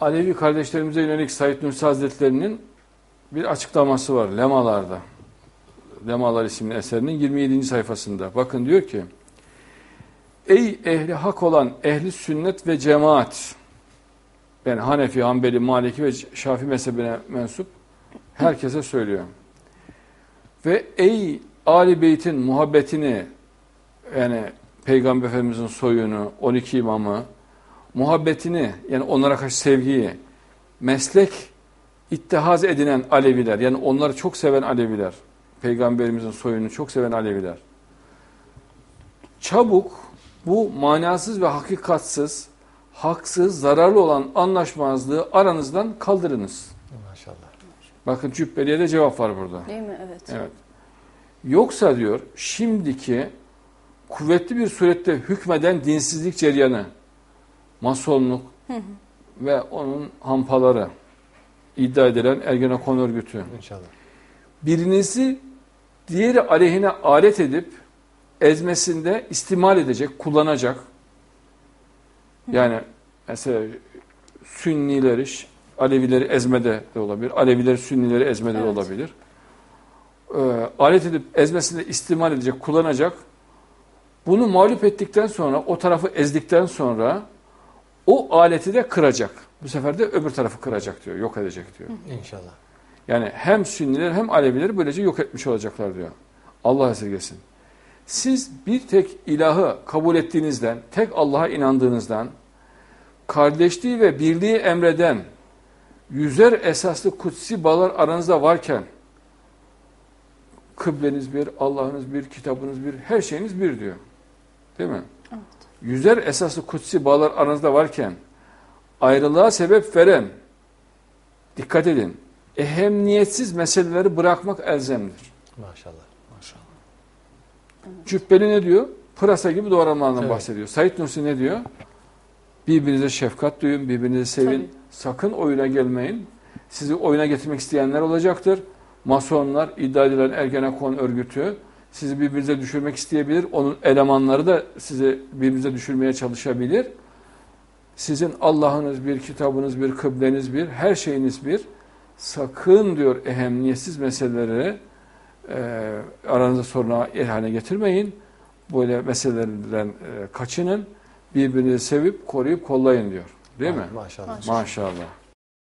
Alevi kardeşlerimize yönelik Said Nursi Hazretleri'nin bir açıklaması var Lemalar'da. Lemalar isimli eserinin 27. sayfasında. Bakın diyor ki Ey ehli hak olan ehli sünnet ve cemaat yani Hanefi, Hanbeli, Maliki ve Şafi mezhebine mensup herkese söylüyor. Ve ey Ali Beyt'in muhabbetini yani Peygamber Efendimiz'in soyunu, 12 imamı, muhabbetini yani onlara karşı sevgiyi meslek ittihaz edinen Aleviler yani onları çok seven Aleviler Peygamberimizin soyunu çok seven Aleviler çabuk bu manasız ve hakikatsız haksız, zararlı olan anlaşmazlığı aranızdan kaldırınız. Maşallah. Bakın Cübbeli'ye de cevap var burada. Değil mi? Evet. Evet. Yoksa diyor şimdiki kuvvetli bir surette hükmeden dinsizlik ceryanı, masonluk ve onun hampaları, iddia edilen Ergenekon örgütü. İnşallah. Birinizi diğeri aleyhine alet edip ezmesinde istimal edecek, kullanacak. Yani mesela Sünnileri, Alevileri ezmede de olabilir. Alevileri Sünnileri ezmede de Evet. olabilir. Ee, alet edip ezmesinde istimal edecek, kullanacak. Bunu mağlup ettikten sonra, o tarafı ezdikten sonra o aleti de kıracak. Bu sefer de öbür tarafı kıracak diyor, yok edecek diyor. İnşallah. Yani hem Sünniler hem Alevileri böylece yok etmiş olacaklar diyor. Allah esirgesin. Siz bir tek ilahı kabul ettiğinizden, tek Allah'a inandığınızdan, kardeşliği ve birliği emreden yüzer esaslı kutsi bağlar aranızda varken, kıbleniz bir, Allah'ınız bir, kitabınız bir, her şeyiniz bir diyor. Değil mi? Evet. Yüzer esaslı kutsi bağlar aranızda varken, ayrılığa sebep veren, dikkat edin, ehemmiyetsiz meseleleri bırakmak elzemdir. Maşallah. Maşallah. Cübbeli ne diyor? Pırasa gibi doğranmalarından Evet. bahsediyor. Said Nursi ne diyor? Birbirinize şefkat duyun, birbirinizi sevin. Tabii. Sakın oyuna gelmeyin. Sizi oyuna getirmek isteyenler olacaktır. Masonlar, iddia edilen Ergenekon örgütü sizi birbirinize düşürmek isteyebilir. Onun elemanları da sizi birbirinize düşürmeye çalışabilir. Sizin Allah'ınız bir, kitabınız bir, kıbleniz bir, her şeyiniz bir. Sakın diyor ehemmiyetsiz meseleleri e, aranızda soruna el haline getirmeyin. Böyle meselelerden e, kaçının. Birbirinizi sevip koruyup kollayın diyor. Değil mi? Maşallah. Maşallah. Maşallah.